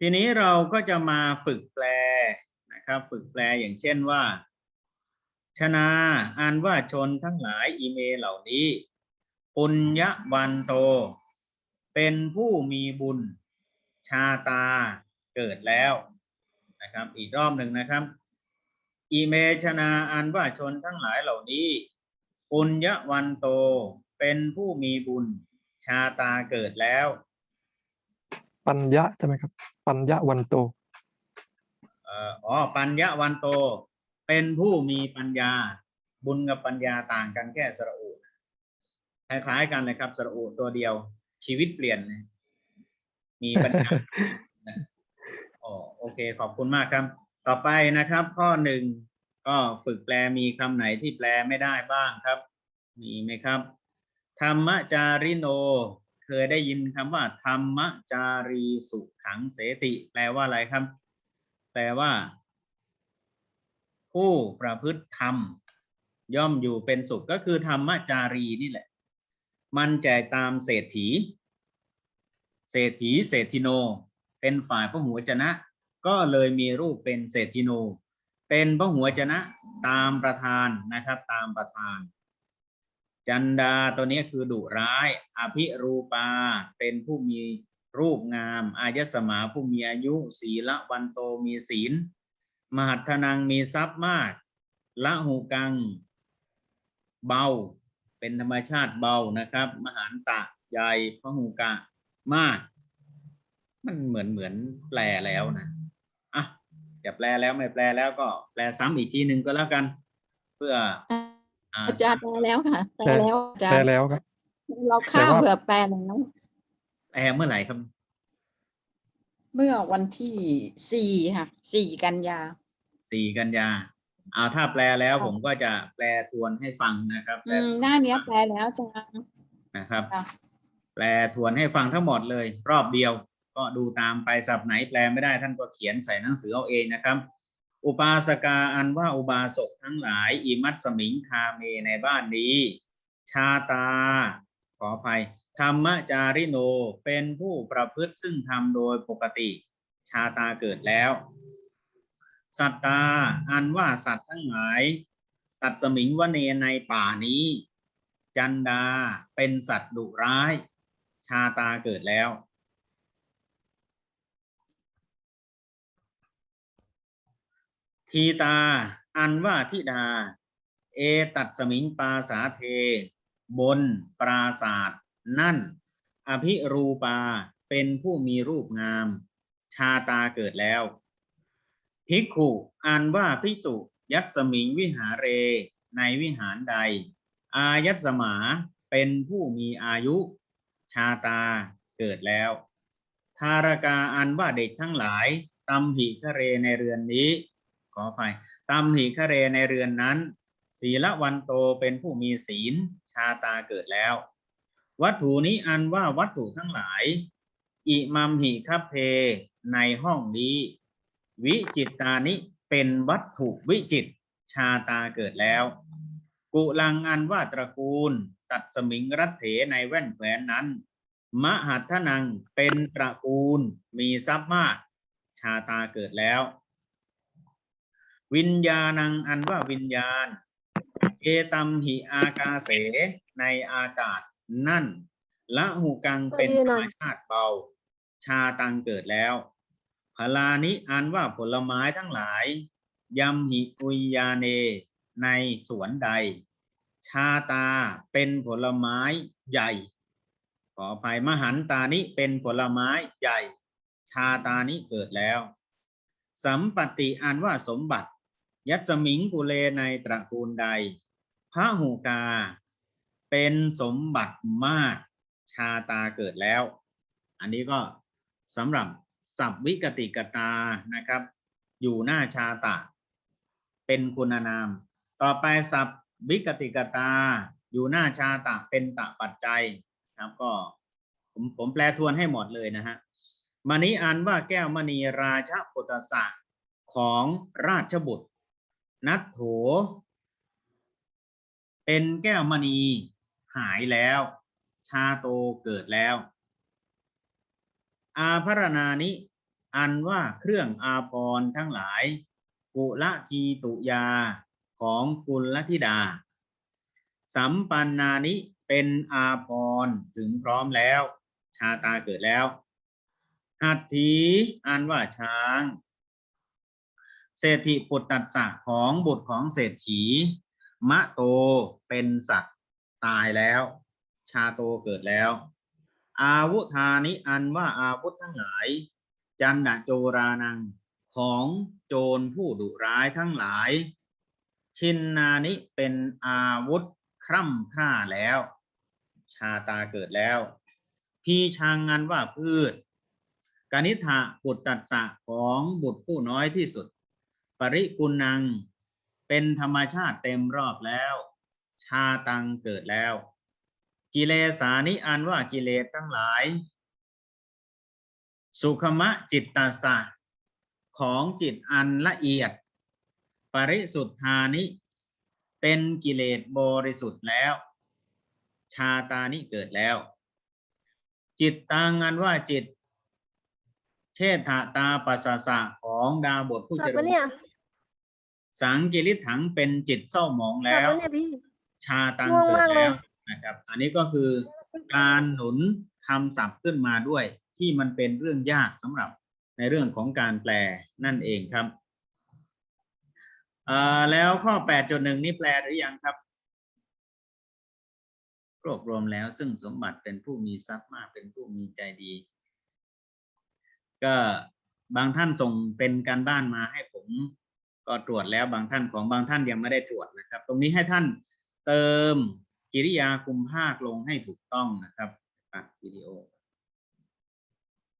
ทีนี้เราก็จะมาฝึกแปลนะครับ ฝึกแปลอย่างเช่นว่า ชนาอ่านว่าชนทั้งหลายอีเมเหล่านี้ ปุญญวันโต เป็นผู้มีบุญ ชาตาเกิดแล้วนะครับ อีกรอบหนึ่งนะครับ อีเมชนาอันว่าชนทั้งหลายเหล่านี้ ปุญญวันโต เป็นผู้มีบุญ ชาตาเกิดแล้ว ปัญญะใช่ไหมครับ ปัญญะวันโตเอ่ออ๋อปัญญวันโต เป็นผู้มีปัญญา บุญกับปัญญาต่างกันแค่สระอูคล้ายๆกันเลยครับสระอูตัวเดียว ชีวิตเปลี่ยนนะมีปัญญานะอ๋อโอเค ขอบคุณมากครับ ต่อไปนะครับ ข้อหนึ่งก็ฝึกแปลมีคำไหนที่แปลไม่ได้บ้างครับ มีไหมครับ ธรรมจาริโน เคยได้ยินคำว่า ธรรมจารีสุขังเสติ แปลว่าอะไรครับ แปลว่า ผู้ประพฤติธรรม ย่อมอยู่เป็นสุขก็คือธรรมจารีนี่แหละ มันแจกตามเศรษฐี เศรษฐีเศรษฐิโน เป็นฝ่ายพระหัวจนะ ก็เลยมีรูปเป็นเศรษฐิโน เป็นพระหัวจนะตามประธานนะครับ ตามประธาน จันดาตัวนี้คือดุร้าย อภิรูปาเป็นผู้มีรูปงาม อายสมาผู้มีอายุ ศีละวันโตมีศีล มหัทนังมีทรัพย์มาก ละหูกัง เบา เป็นธรรมชาติเบานะครับ มหันตะใหญ่พระหูกะมาก มันเหมือนเหมือนแปลแล้วนะอะจะแปลแล้วไม่แปลแล้วก็แปลซ้ำอีกทีหนึ่งก็แล้วกัน เพื่อ อ่าอาจารย์แปลแล้วค่ะแปลแปลแล้วอาจารแปลย์แล้วครับ เราข้ามแต่ว่าเผื่อแปลแล้วแปลเมื่อไหร่ครับเมื่อวันที่สี่ค่ะสี่กันยาสี่กันยาเอาถ้าแปลแล้วค่ะผมก็จะแปลทวนให้ฟังนะครับแปลอืมทวนหน้าเนี้ยให้แปฟัลงแล้วอาจารย์นะครับค่ะแปลทวนให้ฟังทั้งหมดเลย รอบเดียว ก็ดูตามไปสับไหนแปลไม่ได้ท่านก็เขียนใส่หนังสือเอาเองนะครับ อุปาสกาอันว่าอุบาสกทั้งหลาย อิมัตสมิงคาเมในบ้านนี้ ชาตา ขออภัย ธรรมจาริโนเป็นผู้ประพฤติซึ่งทำโดยปกติ ชาตาเกิดแล้ว สัตตา อันว่าสัตว์ทั้งหลาย ตัดสมิงวเนในป่านี้ จันดาเป็นสัตว์ดุร้าย ชาตาเกิดแล้ว ทีตา อันว่าทิดา เอตัดสมิงปาสาเท บนปราศาสตร์นั่น อภิรูปาเป็นผู้มีรูปงาม ชาตาเกิดแล้ว ภิกขุอันว่าภิกษุยัตสมิงวิหาเร ในวิหารใด อายัตสมาเป็นผู้มีอายุ ชาตาเกิดแล้ว ทารกาอันว่าเด็กทั้งหลายตำหิคะเรในเรือนนี้ ขออภัยตำหิคะเรในเรือนนั้น ศีละวันโตเป็นผู้มีศีลชาตาเกิดแล้ว วัตถุนี้อันว่าวัตถุทั้งหลาย อิมัมหิคเพในห้องนี้ วิจิตตานิเป็นวัตถุวิจิตชาตาเกิดแล้ว กุลังอันว่าตระกูล ตัดสมิงรัตเถในแว่นแขวนนั้น มหัทธนังเป็นตระกูลมีทรัพย์มาก ชาตาเกิดแล้ว วิญญาณังอันว่าวิญญาณ เอตัมหิอากาเสในอากาศนั่นละหูกังเป็นธรรมชาติเบา ชาตังเกิดแล้วพลานิอันว่าผลไม้ทั้งหลายยำหิอุยยาเน ในสวนใด ชาตาเป็นผลไม้ใหญ่ ขออภัยมหันตานิเป็นผลไม้ใหญ่ ชาตานิเกิดแล้ว สัมปติอันว่าสมบัติ ยัตสมิงกุเลในตระกูลใดพระหูกา เป็นสมบัติมากชาตาเกิดแล้ว อันนี้ก็สำหรับสับวิกติกตานะครับ อยู่หน้าชาตะ เป็นคุณนาม ต่อไปสับวิกติกตา อยู่หน้าชาตะเป็นตะปัจจัยครับก็ผมผมแปลทวนให้หมดเลยนะฮะมณีอันว่าแก้วมณีราชปุตสะของราชบุตร นัทโถ เป็นแก้วมณีหายแล้ว ชาโตเกิดแล้ว อาพรณานิ อันว่าเครื่องอาภรณ์ทั้งหลาย กุละจีตุยาของกุลธิดา สัมปันนานิเป็นอาภรณ์ถึงพร้อมแล้ว ชาตาเกิดแล้วหัตถีอันว่าช้าง เศรษฐิปุตตัสสะของบุตรของเศรษฐี มะโตเป็นสัตว์ตายแล้ว ชาโตเกิดแล้ว อาวุธานิอันว่าอาวุธทั้งหลาย จันดโจรานังของโจรผู้ดุร้ายทั้งหลาย ชินนานิเป็นอาวุธคร่ำคร่าแล้ว ชาตาเกิดแล้ว พีชังอันว่าพืชกนิษฐะปุตตัสสะของบุตรผู้น้อยที่สุด ปริกุณัง เป็นธรรมชาติเต็มรอบแล้ว ชาตังเกิดแล้ว กิเลสานิอันว่ากิเลสทั้งหลาย สุขมะจิตตสสะของจิตอันละเอียด ปริสุทธานิ เป็นกิเลสบริสุทธิ์แล้ว ชาตานิเกิดแล้ว จิตตังอันว่าจิต เชษฐาตาปัสสะของดาวบทผู้เจริญ สังกิริถังเป็นจิตเศร้าหมองหลับแล้วปะเนี่ยพี่ชาตังง่วงเกิดมากเลยแล้วนะครับ อันนี้ก็คือการหนุนคำศัพท์ขึ้นมาด้วย ที่มันเป็นเรื่องยากสำหรับในเรื่องของการแปลนั่นเองครับเอ่อแล้วข้อ 8.1 นี่แปลหรือยังครับ รวบรวมแล้วซึ่งสมบัติเป็นผู้มีทรัพย์มากเป็นผู้มีใจดี ก็บางท่านส่งเป็นการบ้านมาให้ผม ก็ตรวจแล้วบางท่านของบางท่านยังไม่ได้ตรวจนะครับ ตรงนี้ให้ท่านเติมกิริยาคุมภาคลงให้ถูกต้องนะครับวิดีโอ